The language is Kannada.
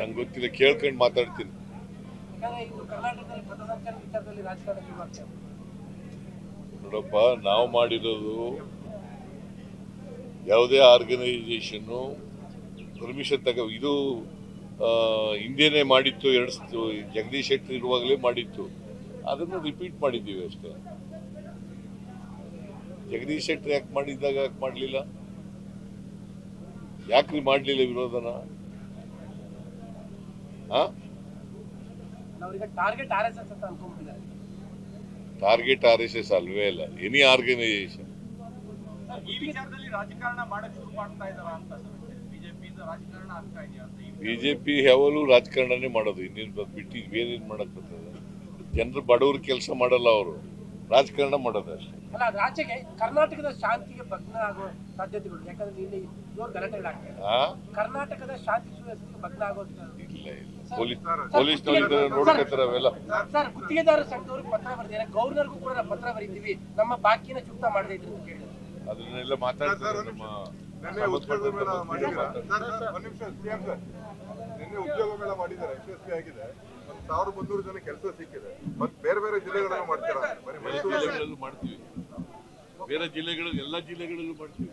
ನಂಗೆ ಗೊತ್ತಿಲ್ಲ ಕೇಳ್ಕೊಂಡು ಮಾತಾಡ್ತೀನಿ. ನೋಡಪ್ಪ ನಾವು ಮಾಡಿರೋದು ಯಾವುದೇ ಆರ್ಗನೈಸೇಷನ್ನು ಪರ್ಮಿಷನ್ ತಗ ಇದು ಹಿಂದೆನೇ ಮಾಡಿತ್ತು ಎರಡು ಜಗದೀಶ್ ಶೆಟ್ಟರ್ ಇರುವಾಗಲೇ ಮಾಡಿತ್ತು. ಅದನ್ನು ರಿಪೀಟ್ ಮಾಡಿದ್ದೀವಿ ಅಷ್ಟೇ. ಜಗದೀಶ್ ಶೆಟ್ಟರ್ ಯಾಕೆ ಮಾಡಿದ್ದಾಗ ಯಾಕೆ ಮಾಡಲಿಲ್ಲ? ಯಾಕ್ರಿ ಮಾಡಲಿಲ್ಲ ವಿರೋಧನ? ಟಾರ್ಗೆಟ್ ಆರ್ ಎಸ್ ಎಸ್ ಅಲ್ವೇ ಇಲ್ಲ. ಎನಿ ಆರ್ಗನೈಸೇಷನ್ ಬಿಜೆಪಿ ಯಾವಾಗಲೂ ರಾಜಕಾರಣನೇ ಮಾಡೋದು. ಇನ್ನೇನು ಬಿಟ್ಟು ಬೇರೆ ಏನ್ ಮಾಡಕ್ ಬರ್ತದೆ? ಜನರು ಬಡವರು ಕೆಲಸ ಮಾಡಲ್ಲ ಅವರು. ರಾಜಕಾರಣ ಮಾಡೋದು ಅಷ್ಟೇ. ಅಲ್ಲ ರಾಜ್ಯಕ್ಕೆ ಆಚೆಗೆ ಕರ್ನಾಟಕದ ಶಾಂತಿಗೆ ಭಗ್ನ ಆಗೋ ಸಾಧ್ಯತೆಗಳು ಯಾಕಂದ್ರೆ ಇಲ್ಲಿ ಜೋರ್ ಗಲಾಟೆಗಳಾಗ್ತದೆ ಆ? ಕರ್ನಾಟಕದ ಶಾಂತಿ ಸುವ್ಯವಸ್ಥೆಗೆ ಭಗ್ನ ಆಗೋ ಇಲ್ಲ ಇಲ್ಲ. ಪೊಲೀಸ್ ಪೊಲೀಸ್ನವ್ರು ನೋಡ್ಕೊತಾರೆ ಅವೆಲ್ಲ. ಸರ್ ಗುತ್ತಿಗೆದಾರ ಸಂಘದವ್ರಿಗೆ ಪತ್ರ ಬರ್ದಿದ್ದಾರೆ. ಗೌರ್ನರ್ಗೂ ಕೂಡ ನಾವು ಪತ್ರ ಬರೀತೀವಿ. ನಮ್ಮ ಬಾಕಿನ ಚುಕ್ತಾ ಮಾಡದೇ ಇದ್ರು ಅಂತ ಕೇಳಿದ್ರು. ಅದನ್ನೆಲ್ಲ ಮಾತಾಡ್ತಾರೆ ನಮ್ಮ ಮೇಳ ಮಾಡಿದ್ದೀರಾ? ಒಂದ್ ನಿಮಿಷ. ಸಿಎಂ ಸರ್ ನಿನ್ನೆ ಉದ್ಯೋಗ ಮೇಳ ಮಾಡಿದ್ದಾರೆ ಯಶಸ್ವಿ ಆಗಿದೆ. ಒಂದ್ ಸಾವಿರದ ಮುನ್ನೂರು ಜನ ಕೆಲಸ ಸಿಕ್ಕಿದೆ. ಮತ್ ಬೇರೆ ಬೇರೆ ಜಿಲ್ಲೆಗಳಲ್ಲೂ ಮಾಡ್ತೀರಾ? ಬರೀ ಬೇರೆ ಮೈಸೂರು ಜಿಲ್ಲೆಗಳಲ್ಲೂ ಮಾಡ್ತೀವಿ. ಬೇರೆ ಜಿಲ್ಲೆಗಳು ಎಲ್ಲ ಜಿಲ್ಲೆಗಳಲ್ಲೂ ಮಾಡ್ತೀವಿ.